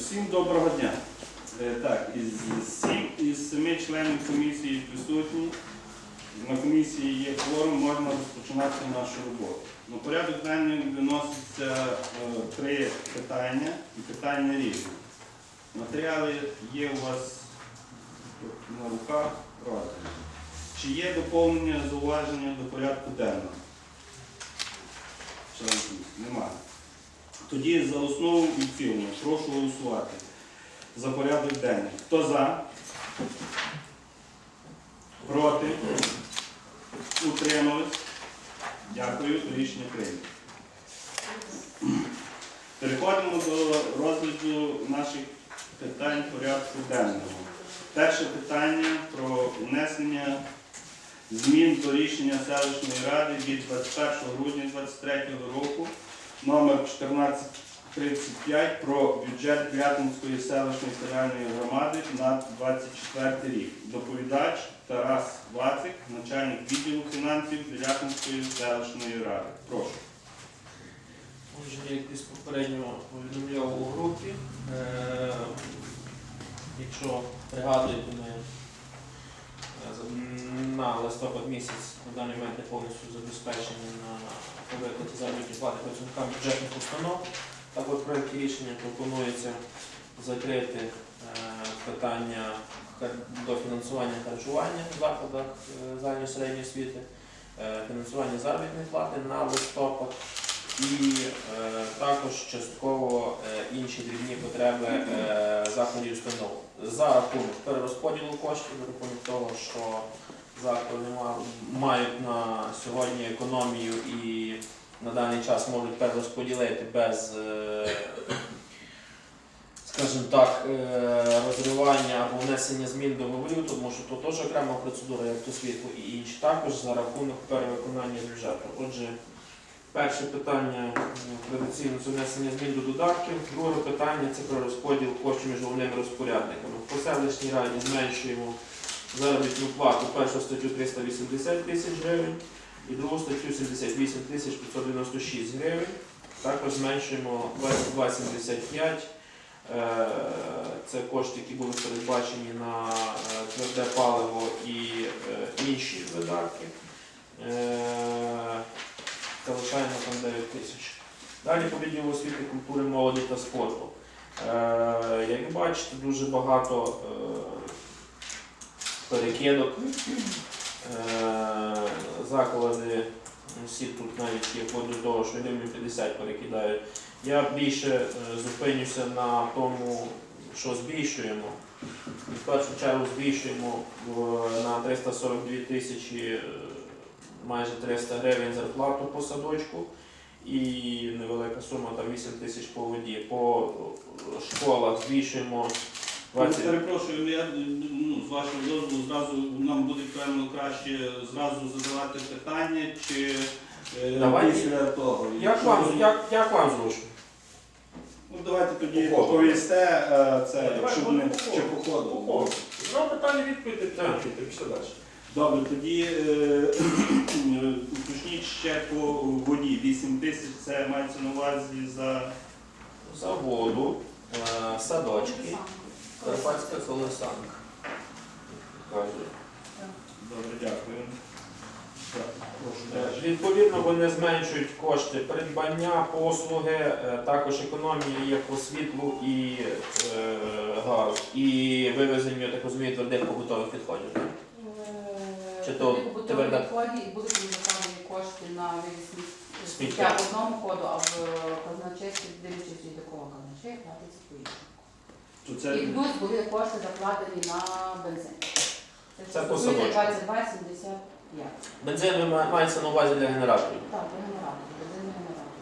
Всім доброго дня. Е, Так, із сім із семи членів комісії присутні. На комісії є кворум, можна розпочинати нашу роботу. На порядок денний виноситься е, три питання і питання різні. Матеріали є у вас на руках роздані. Чи є доповнення, зауваження до порядку денного? Немає. Тоді за основу і в цілому прошу голосувати за порядок денний. Хто за? Проти? Утримались? Дякую, рішення прийнято. Переходимо до розгляду наших питань порядку денного. Перше питання про внесення змін до рішення селищної ради від 21 грудня 2023 року номер 1435 про бюджет Клятинської селищної територіальної громади на 24 рік. Доповідач Тарас Вацик, начальник відділу фінансів Клятинської селищної ради. Прошу. Отже, як із попереднього повідомляв у групі, е, якщо пригадуєте, ми на листопад місяць на даний момент не повністю забезпечені на виплаті заробітної плати працівникам бюджетних установ. Так от в рішення пропонується закрити е, питання дофінансування харчування в закладах е, загальної середньої освіти, е, фінансування заробітної плати на листопад і е, також частково е, інші дрібні потреби е, закладів і установ. За рахунок перерозподілу коштів, за рахунок того, що заклади мають на сьогодні економію і на даний час можуть перерозподілити без, е, скажімо так, е, розривання або внесення змін до договорів, тому що то теж окрема процедура, як то світло і інші, також за рахунок перевиконання бюджету. Отже, Перше питання е, традиційно це внесення змін до додатків. Друге питання це про розподіл коштів між головними розпорядниками. По селищній раді зменшуємо заробітну плату першу статтю 380 тисяч гривень і другу статтю 78 тисяч 596 гривень. Також зменшуємо 22,75. Е, Це кошти, які були передбачені на е, тверде паливо і інші видатки. Залишаємо там 9 тисяч. Далі по освіти, культури, молоді та спорту. Е, як бачите, дуже багато е, перекидок. Е, заклади, всі тут навіть є до того, що гривень 50 перекидають. Я більше зупинюся на тому, що збільшуємо. В першу чергу збільшуємо на 342 тисячі майже 300 гривень зарплату по садочку і невелика сума там 8 тисяч по воді. По школах збільшуємо 20 Перепрошую, я ну, з вашого дозволу зразу нам буде певно краще зразу задавати питання чи е, Давайте. після того. Як Якщо вам, ви- як, як вам зручно? Ну давайте тоді По ходу. повісте е, це, Давай, якщо по- не по чи по ходу. Ну, питання відповідь, відповідь, пішли далі. Добре, тоді е, уточніть ще по воді. 8 тисяч це мається на увазі за За воду, е, садочки, Карпатська колесанка. Кажуть. добре, дякую. Так, прошу Е. Відповідно, вони зменшують кошти придбання, послуги, е, також економія є по світлу і е, газ, і вивезення, так розумію, твердих побутових відходів. так? Чи то побутові тверда? і будуть закладені кошти на вивіз Сміття. сміття в одному ходу, а в казначействі, дивлячись від якого казначея, платиться по-іншому. То І це плюс були кошти закладені на бензин. Це по садочку. 22,75. Бензин ви- мається на увазі для генераторів. Так, для генератора, бензин генератор.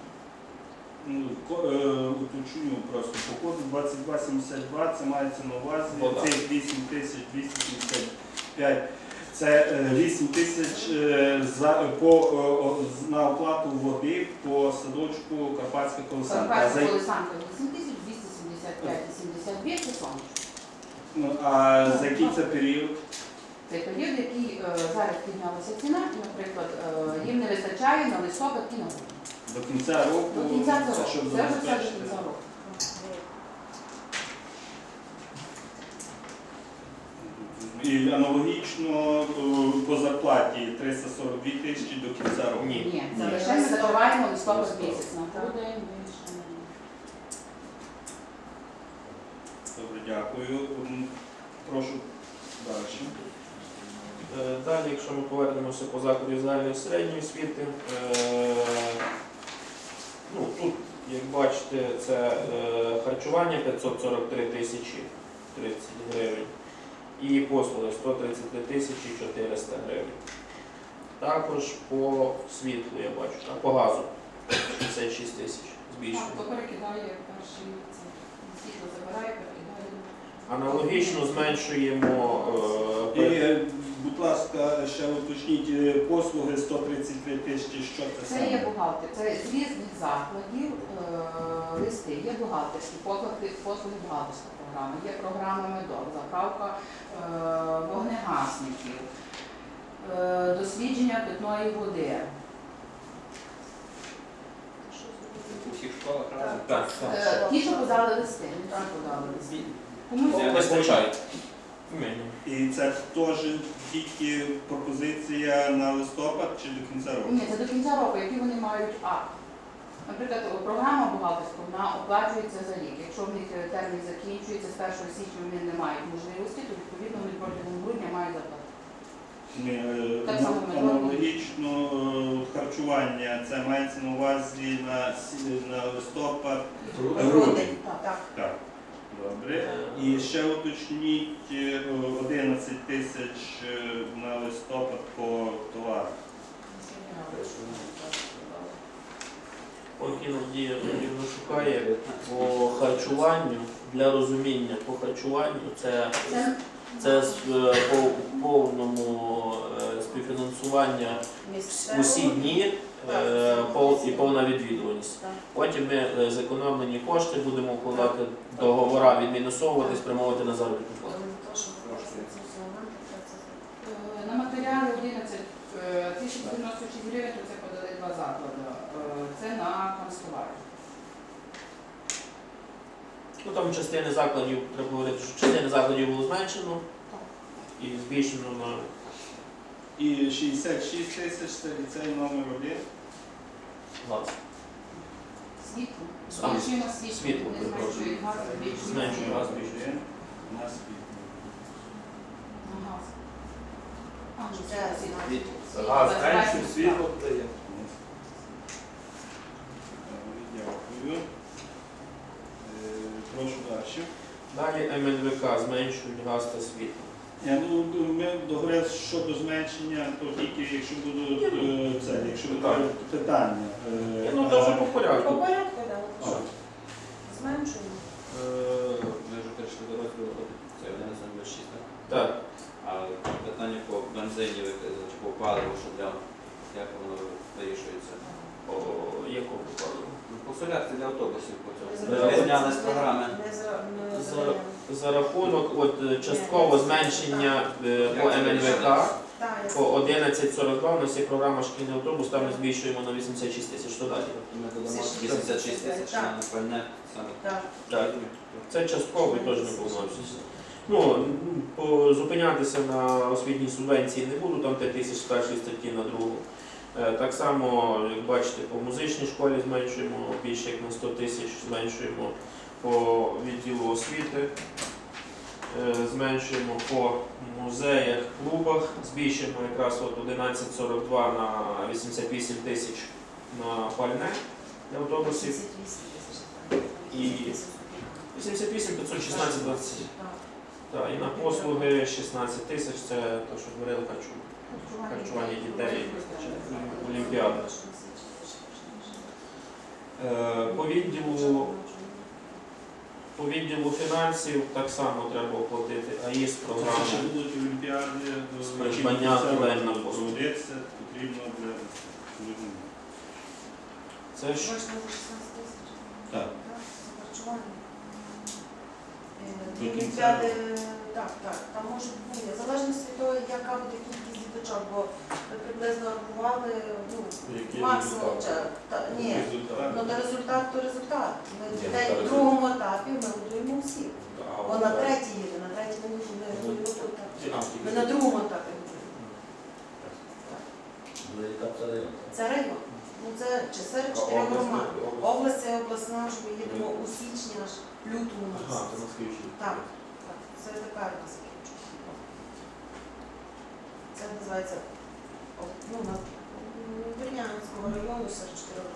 ну, ко- е, уточню просто. По коду 2272 це мається на увазі Вода. цих 8275. Це е, 8 тисяч е, за, по, е, на оплату води по садочку Карпатська колесанка. Карпатська колесанка 8275,72 це сонечко. ну, а за який це період? Це період, який е, зараз піднялася ціна, наприклад, е, їм не вистачає на листопад і на грудень. До кінця року? До кінця цього року. Це вже до кінця року. І аналогічно е, по зарплаті 342 тисячі до кінця року. Ні. Ні, це Ні. лише ми закриваємо листопад місяць. На грудень. Добре, дякую. Прошу далі. Е, Далі, якщо ми повернемося по закладі загальної середньої освіти, е, ну, тут, як бачите, це харчування 543 тисячі 30 гривень і послуги 133 тисячі 400 гривень. Також по світлу я бачу, а по газу 66 тисяч Так, збільшено. то перекидає перші світло забирає, перекидає. Аналогічно зменшуємо е, е, будь ласка, ще уточніть е, послуги 133 тисячі, що це Це є бухгалтер, це з різних закладів е, листи, є бухгалтерські послуги, послуги бухгалтерська програма, є програма медок, заправка е, вогнегасників, е, дослідження питної води. У всіх школах разом? так, так. Е, Ті, що подали листи, не ті подали листи. Комусь Не вистачає. Мені. І це теж тільки пропозиція на листопад чи до кінця року? Ні, це до кінця року, які вони мають акт. Наприклад, програма бухгалтерська, вона оплачується за рік. Якщо в них е, термін закінчується з 1 січня, вони не мають можливості, то відповідно вони протягом грудня мають заплатити. Ні, е, Так само ми аналогічно е, харчування, це мається на увазі на, сі- на листопад. Грудень. Так, так. Так, добре. І ще уточніть е, 11 тисяч е, на листопад по товарах. Поки Надія шукає по харчуванню, для розуміння по харчуванню це, Це е, по повному співфінансування усі дні і повна відвідуваність. Потім ми е, зекономлені кошти будемо вкладати договора, відмінусовувати, спрямовувати на заробітну плату. Е, На матеріалі 11 е, 1096 гривень, то це подали два заклади. Е, Це на канцтоварі. Ну там частини закладів, треба говорити, що частини закладів було зменшено і збільшено на І 66 тисяч це ліцей номер 1. 20. Світло. А, Збільшуємо світло. світло, Не перепрошую. зменшують газ, більше. На світло. На газ. А, ну, Це. Світло, Газ менше, світло дає. Дякую. Е, Прошу далі. Далі МНВК зменшують газ та світло. Я, ну, ми договорилися щодо зменшення, то тільки якщо будуть е, це, якщо питання. Е, Ну а- вже по По порядку. порядку, а, от що. Зменшуємо. Е, Ми вже перейшли до розділу, це 11.06, так? Так, А питання по бензині ви казали, чи по паливу, що для, як воно вирішується? о, якого випадку? Ну, По солярці для автобусів по цьому. зра- Ми зняли з програми. Не зра- не За- зраємо. За рахунок от, е, частково зменшення е, по МНВК по 11.42 у нас є програма шкільний автобус, там ми збільшуємо на 86 тисяч. Що далі? Ми додамо Це 86 тисяч на пальне саме. Так. Так. Це частково і теж не повномасштабно. Ну, по- зупинятися на освітній субвенції не буду, там 5 тисяч з першої статті на другу. Е, Так само, як бачите, по музичній школі зменшуємо більше як на 100 тисяч, зменшуємо по відділу освіти, зменшуємо по музеях, клубах, збільшуємо якраз от 11,42 на 88 тисяч на пальне для автобусів. І- 88 516 20. Так. І на послуги 16 тисяч, це те, що говорили харчу. Харчування дітей, Олімпіада. Е, По відділу, по відділу фінансів так само треба оплатити АІС Це програми. ще будуть олімпіади, е, придбання це туалетного посуду. потрібно для людини. Це ж Можна за 16 тисяч. Так. Харчування. Е, До кінця олімпіади, так, так, там може бути, в залежності від того, яка буде кількість діточок, бо ми приблизно рахували, ну, Який максимум, результат? ча- та, ні, Результат. ну, то результат, то результат. Ми Ні, дітей та в другому етапі ми годуємо всіх. А, Бо на так. третій їде, на третій ми не Ну, годуємо. А, то на другому етапі. Це район. Ну це чи серед чотирьох громад. Область це обласна, що ми їдемо у січні аж лютому Ага, місяці. на слідчий. Так, так, це така закінчується. Це називається ну, на Вірнянського району серед чотирьох.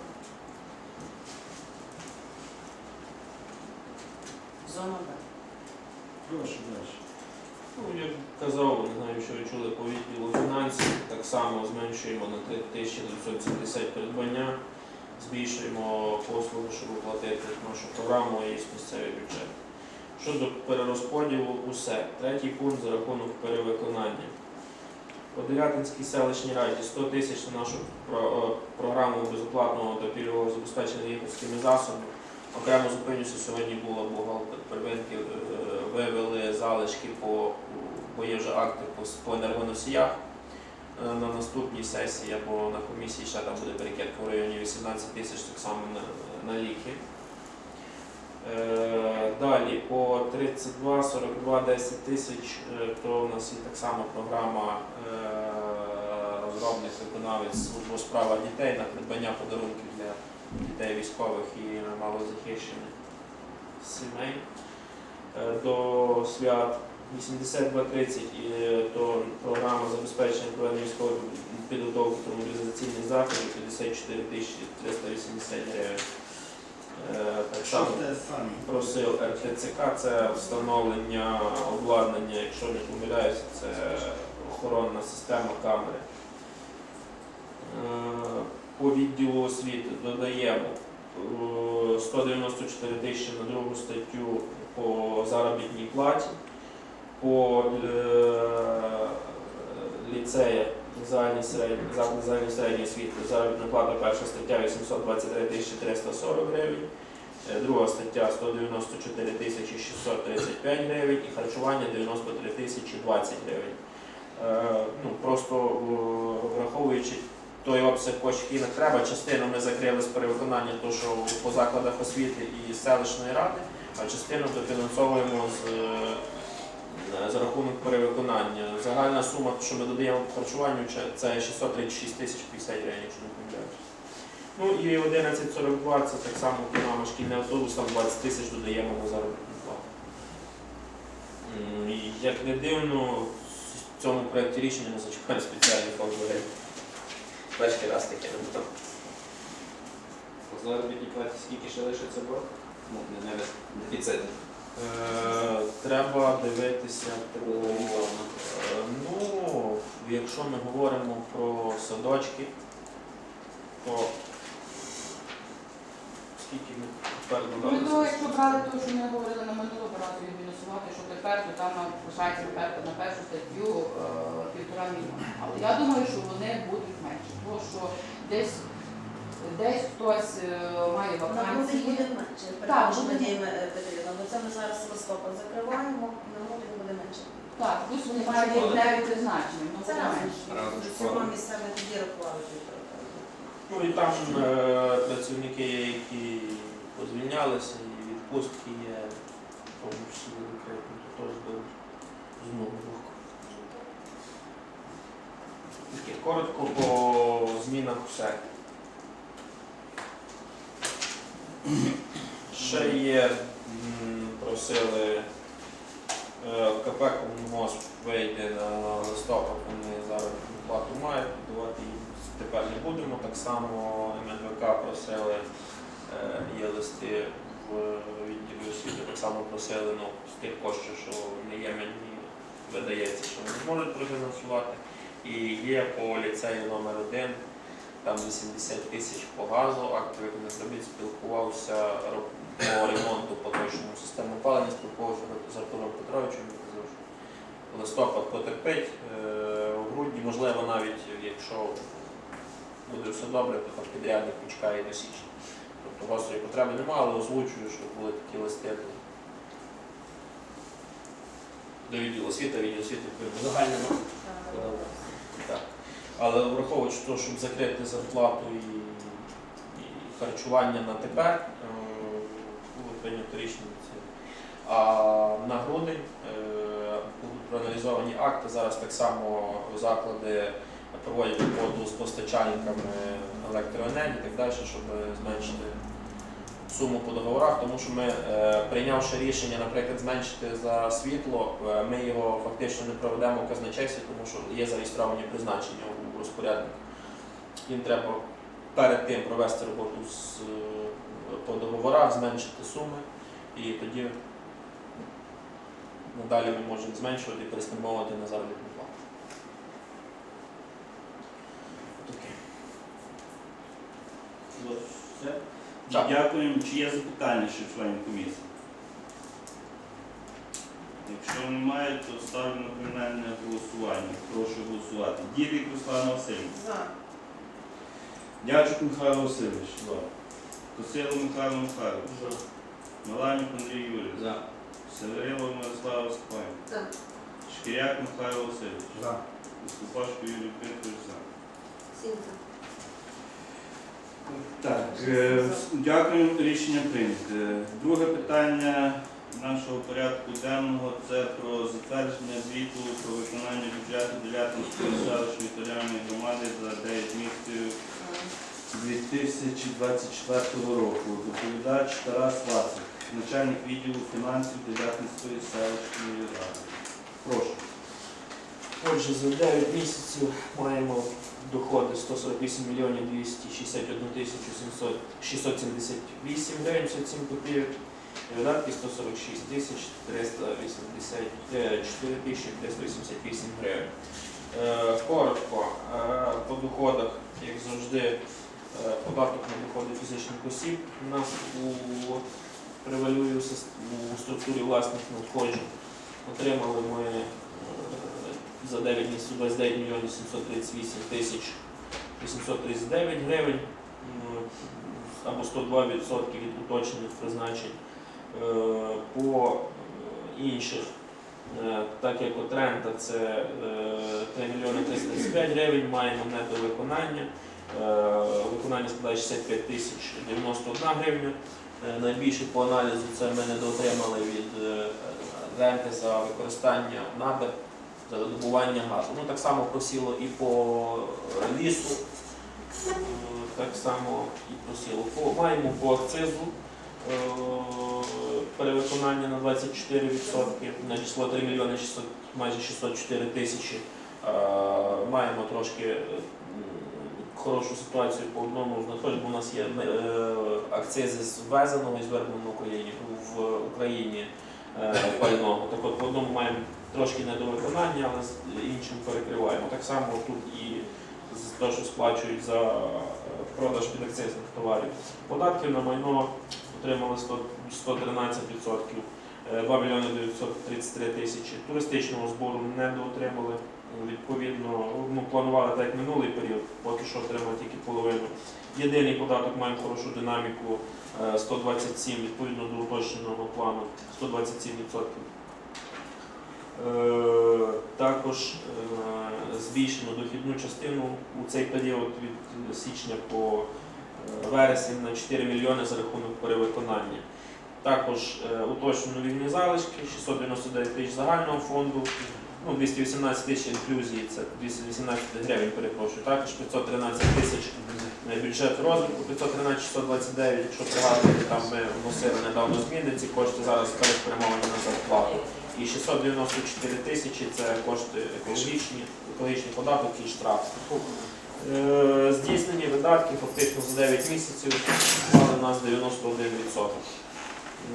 Зона Б. Прошу далі. Ну, як казав, не знаю, що ви чули по відділу фінансів, так само зменшуємо на 3970 придбання, збільшуємо послуги, щоб оплатити нашу програму і місцевий бюджет. Щодо перерозподілу, усе. Третій пункт за рахунок перевиконання. По Дев'ятинській селищній раді 100 тисяч на нашу програму безоплатного та пільгового забезпечення лікарськими засобами. Окремо зупинюся, сьогодні була бухгалтер первинки, е, вивели залишки по, бо є вже акти по, по енергоносіях. Е, На наступній сесії або на комісії ще там буде перекидка в районі 18 тисяч так само на, на ліки. Е, Далі по 32, 42, 10 тисяч, е, то у нас є так само програма е, розробник виконавець службу у справах дітей на придбання подарунків для дітей військових і малозахищених сімей. До свят 8230 і е, то програма забезпечення проведення військової підготовки та мобілізаційних заходів 54 тисячі 380 гривень. Е, Так само просив РТЦК, це встановлення обладнання, якщо не помиляюся, це охоронна система камери. Е, По відділу освіти додаємо е, 194 тисячі на другу статтю по заробітній платі. По е, ліцеях загальній середній, заклади загальної середньої освіти заробітна плата перша стаття 823 тисячі 340 гривень. Е, Друга стаття 194 тисячі 635 гривень і харчування 93 тисячі 20 гривень. Е, Ну, просто е, враховуючи той обсяг коштів, який нам треба, частину ми закрили з перевиконання, то, що по закладах освіти і селищної ради, а частину дофінансовуємо з, за рахунок перевиконання. Загальна сума, що ми додаємо по харчуванню, це- це 636 тисяч 50 гривень, якщо не помиляюсь. Ну і 11.42 це так само програма шкільний автобус, там 20 тисяч додаємо на заробітну плату. І Як не дивно, в цьому проєкті рішення не зачекає спеціальний фонд взагалі. Перший раз таке не було. По заробітній платі скільки ще лишиться борг? Ну, не, не дефіцит. Е, Треба дивитися по. Е, Ну, якщо ми говоримо про садочки, то скільки ми тепер Ну, додали? то, якщо брали те, що ми говорили на минулому разі відмінусувати, що тепер то там нам лишається тепер на першу статтю е, півтора мільйона. Але я думаю, що вони будуть менші, тому що десь десь хтось е, має вакансії. буде менше. Так, буде. Бо це ми зараз листопад закриваємо, на грудень буде менше. Так, плюс вони мають одневі призначення, Це буде разом. менше. З Всього місцеві тоді рахували. Ну і там е, працівники, є, які позвільнялися, і відпустки є, в тому числі декретні, то теж беруть знову. Таке коротко по змінах все. Ще є, просили е, КП Комунгосп вийде на листопад, вони заробітну плату мають, давати їм тепер не будемо. Так само МНВК просили, е, є листи в відділі освіти, так само просили ну, з тих коштів, що не є мені видається, що вони можуть профінансувати. І є по ліцею номер 1 там 80 тисяч по газу, акт виконаних робіт спілкувався по ремонту поточному системи опалення, спілкувався з Артуром Петровичем, він казав, що листопад потерпить, е, у грудні, можливо, навіть якщо буде все добре, то там підрядник почекає до січня. Тобто гострої потреби немає, але озвучую, що були такі листи до- відділу освіти, відділ освіти загальному. Але враховуючи те, щоб закрити зарплату і, і харчування на тепер, було прийнято рішення. А на грудень будуть проаналізувати формалізовані акти. Зараз так само заклади проводять роботу з постачальниками електроенергії і так далі, щоб зменшити суму по договорах, тому що ми, е, прийнявши рішення, наприклад, зменшити за світло, е, ми його фактично не проведемо в казначействі, тому що є зареєстровані призначення у розпоряднику. Їм треба перед тим провести роботу з, е, по договорах, зменшити суми, і тоді надалі ми можемо зменшувати і переспрямовувати на заробітну плату. Все. Дякуємо. Чи є запитання ще членів комісії? Якщо немає, то ставлю на кримінальне голосування. Прошу голосувати. Дідик Руслан Васильович. За. Дячук Михайло Васильович. За. Косило Михайло Михайлович. Маланюк Андрій Юрійович. За. Северило Мирослава Степанівна. За. Шкіряк Михайло Васильович. За. Скупашко Юрій Петрович за. Сім. Так, е, дякую, рішення прийнято. Друге питання нашого порядку денного це про затвердження звіту про виконання бюджету Делятинської селищної територіальної громади за 9 місяців 2024 року. Доповідач Тарас Вацик, начальник відділу фінансів Делятинської селищної ради. Прошу. Отже, за 9 місяців маємо доходи 148 мільйонів 261 тисячу 678 гривень 57 копійок, і 146 тисяч 384 тисячі 388 гривень. Е, Коротко, е, по доходах, як завжди, е, податок на доходи фізичних осіб у нас у превалює у структурі власних надходжень. Отримали ми за 9 місяців 29 мільйонів 738 тисяч 839 гривень або 102% від уточнених призначень. Е, По е, інших, е, так як от рента це е, 3 мільйони 335 гривень, маємо недовиконання. Е, Виконання складає 65 тисяч 91 гривня. Найбільше по аналізу це ми недоотримали від ренти за використання надр за добування газу. Ну так само просіло і по лісу, так само і просіло. Маємо по акцизу перевиконання на 24%, на число 3 мільйони 600, майже 604 тисячі. Е, Маємо трошки е, хорошу ситуацію по одному з бо у нас є е, акцизи з ввезеного і зверненого в Україні е, пального. Так от по одному маємо трошки недовиконання, але з іншим перекриваємо. Так само тут і те, що сплачують за е, продаж підакцизних товарів. Податків на майно отримали 100 113%, е, 2 мільйони 933 тисячі. Туристичного збору не доотримали. Відповідно, ну, планували так як минулий період, поки що отримали тільки половину. Єдиний податок має хорошу динаміку е, 127 відповідно до уточненого плану 127%. Е, Також е, збільшено дохідну частину у цей період від січня по е, вересень на 4 мільйони за рахунок перевиконання. Також е, уточнено вільні залишки, 699 тисяч загального фонду, ну, 218 тисяч інклюзії, це 218 гривень, перепрошую. Також 513 тисяч бюджет розвитку, 513 629, якщо пригадуєте, там ми вносили недавно зміни, ці кошти зараз переспрямовані на зарплату. І 694 тисячі це кошти екологічні, екологічний податок і штраф. Е, Здійснені видатки фактично за 9 місяців у нас 91%.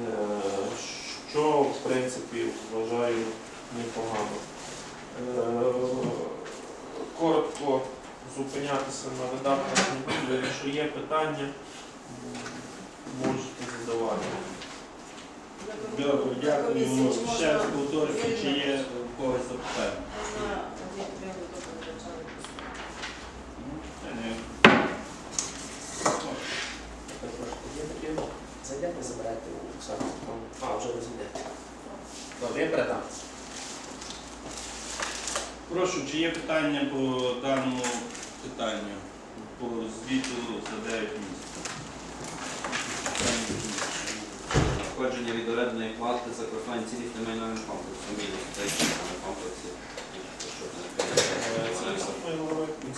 Е, Що, в принципі, вважаю непогано. Е, Коротко зупинятися на видатках. Якщо є питання, можете задавати. Дякую, дякую. Ще повторюю, чи є когось запитання? дайте Оксану. А, вже не. Добре, я. Прошу, чи є питання по даному питанню, по звіту за 9 місяців? Надходження від орендної плати за користування цілісним майновим комплексом, мінус технічними комплексі.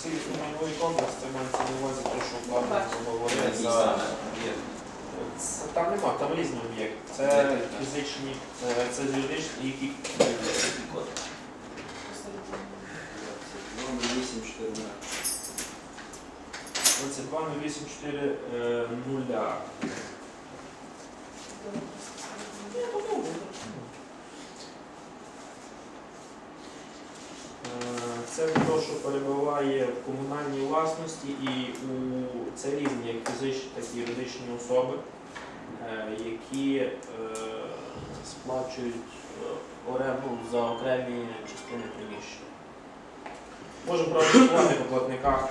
Цілісний майновий комплекс це мається на увазі, те, що платить за це- Там нема, там різні об'єкти. Це фізичні, е, це юридичні, які код? Номер 840. 22 е, 0 Е, Що перебуває в комунальній власності і у це різні як фізичні, так і юридичні особи, е, які е, сплачують е, оренду за окремі частини приміщення. Можемо проаналізувати по платниках,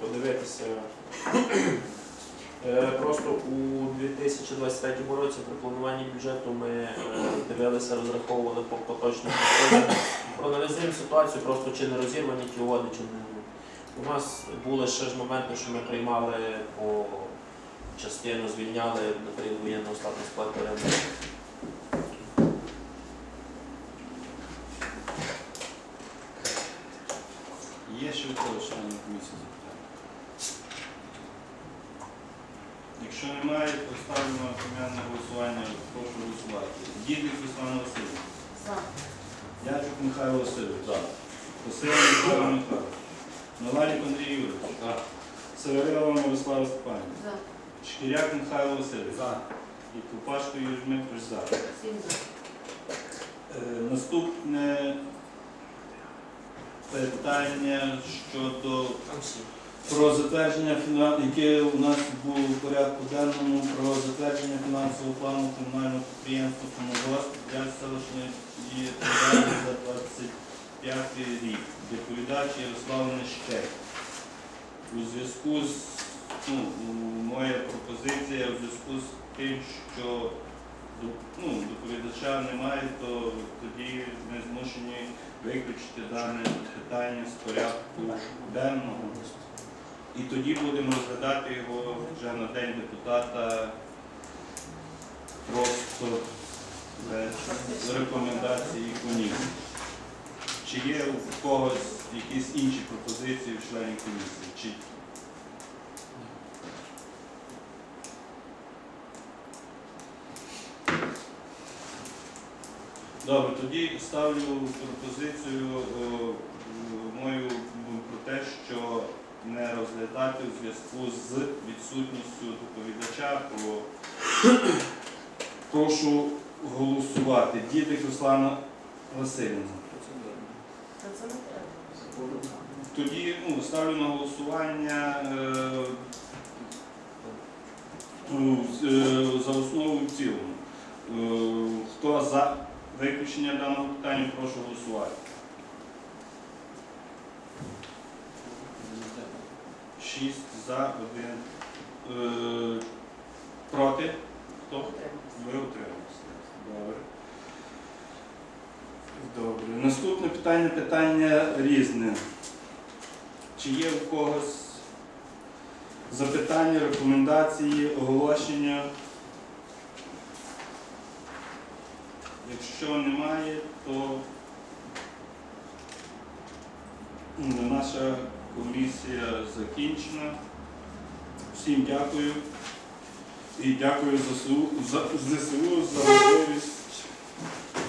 подивитися. Просто у 2023 році при плануванні бюджету ми дивилися, розраховували по поточним надходженням. Проаналізуємо ситуацію, просто чи не розірвані ті угоди, чи не. У нас були ще ж моменти, що ми приймали по частину, звільняли на період воєнного статусу. Є ще у кого членів комісії запитання? Якщо немає, то ставимо на пом'яне голосування. Прошу голосувати. Дідик Руслана Васильівна. За. Ячук Михайло Васильович. За. Василь Михайло Михайлович. Навалік Андрій Юрійович. За. Северилова Мирослава Степанівна. За. Шкіряк Михайло Васильович. За. І Купашко Юрій Дмитрович за. Сім за. Е, Питання щодо про затвердження яке у нас було в порядку денному про затвердження фінансового плану комунального підприємства «Комунгосп» для селищної ради за 25 рік. Доповідач Ярослав Нещек. У зв'язку з ну, моя пропозиція в зв'язку з тим, що ну, доповідача немає, то тоді ми змушені виключити дане питання з порядку денного. І тоді будемо розглядати його вже на день депутата просто без рекомендації комісії. Чи є у когось якісь інші пропозиції в членів комісії? Чи Добре, тоді ставлю пропозицію е, мою про те, що не розглядати у зв'язку з відсутністю доповідача. Про... Прошу голосувати. Дідик Руслана Васильівна. Тоді ну, ставлю на голосування е, е, за основу і в цілому. Е, хто за виключення даного питання, прошу голосувати. Шість за, один. Е, проти? Хто? Ви утрималися. Добре. Добре. Наступне питання питання різне. Чи є у когось запитання, рекомендації, оголошення? Якщо немає, то ну, наша комісія закінчена. Всім дякую. І дякую ЗСУ за можливість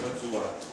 працювати.